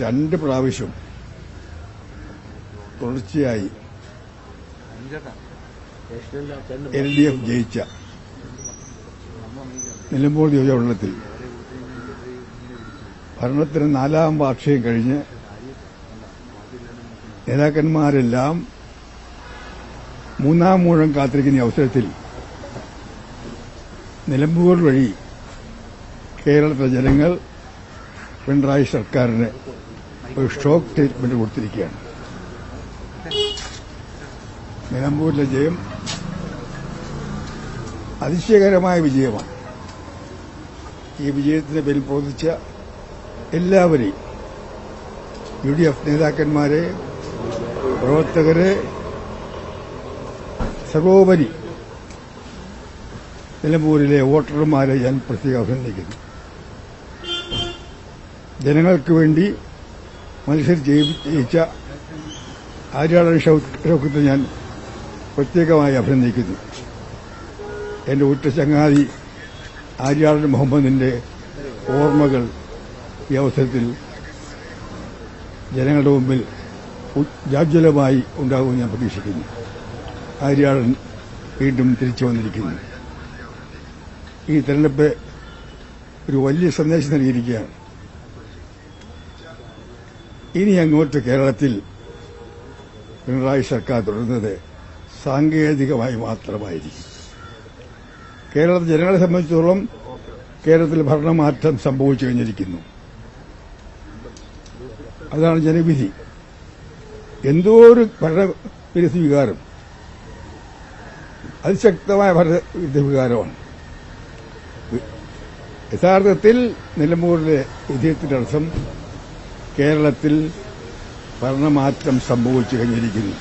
രണ്ട് പ്രാവശ്യം തുടർച്ചയായി എൽ ഡി എഫ് ജയിച്ച നിലമ്പൂർ നിയോജകമണ്ഡലത്തിൽ ഭരണത്തിന് നാലാം വാർഷികം കഴിഞ്ഞ് നേതാക്കന്മാരെല്ലാം മൂന്നാം മൂഴം കാത്തിരിക്കുന്ന അവസരത്തിൽ നിലമ്പൂർ വഴി കേരളത്തിലെ ജനങ്ങൾ പിണറായി സർക്കാരിന് ഒരു ഷോക്ക് ട്രീറ്റ്മെന്റ് കൊടുത്തിരിക്കുകയാണ്. നിലമ്പൂരിലെ ജയം അതിശയകരമായ വിജയമാണ്. ഈ വിജയത്തിന് പേരിൽ പ്രവർത്തിച്ച എല്ലാവരെയും യു ഡി എഫ് നേതാക്കന്മാരെ പ്രവർത്തകരെ സർവോപരി നിലമ്പൂരിലെ വോട്ടർമാരെ ഞാൻ പ്രത്യേകം അഭിനന്ദിക്കുന്നു. ജനങ്ങൾക്ക് വേണ്ടി മത്സരിച്ച് ജയിച്ച ആര്യാടൻ ഷൗക്കത്തെ ഞാൻ പ്രത്യേകമായി അഭിനന്ദിക്കുന്നു. എന്റെ ഉറ്റ ചങ്ങാതി ആര്യാടൻ മുഹമ്മദിന്റെ ഓർമ്മകൾ ഈ അവസരത്തിൽ ജനങ്ങളുടെ മുമ്പിൽ ജാജ്വലമായി ഉണ്ടാകുമെന്ന് ഞാൻ പ്രതീക്ഷിക്കുന്നു. ആര്യാടൻ വീണ്ടും തിരിച്ചു വന്നിരിക്കുന്നു. ഈ തെരഞ്ഞെടുപ്പ് ഒരു വലിയ സന്ദേശം നൽകിയിരിക്കുകയാണ്. ഇനി അങ്ങോട്ട് കേരളത്തിൽ പിണറായി സർക്കാർ തുടരുന്നത് സാങ്കേതികമായി മാത്രമായിരിക്കും. കേരള ജനങ്ങളെ സംബന്ധിച്ചിടത്തോളം കേരളത്തിൽ ഭരണമാറ്റം സംഭവിച്ചു കഴിഞ്ഞിരിക്കുന്നു. അതാണ് ജനവിധി. എന്തോ ഒരു ഭരണവിരുദ്ധ വികാരം. അതിശക്തമായ ഭരണവിരുദ്ധ വികാരമാണ്. യഥാർത്ഥത്തിൽ നിലമ്പൂരിലെ വിജയത്തിന്റെ അർത്ഥം കേരളത്തിൽ ഭരണമാറ്റം സംഭവിച്ചു കഴിഞ്ഞിരിക്കുന്നു.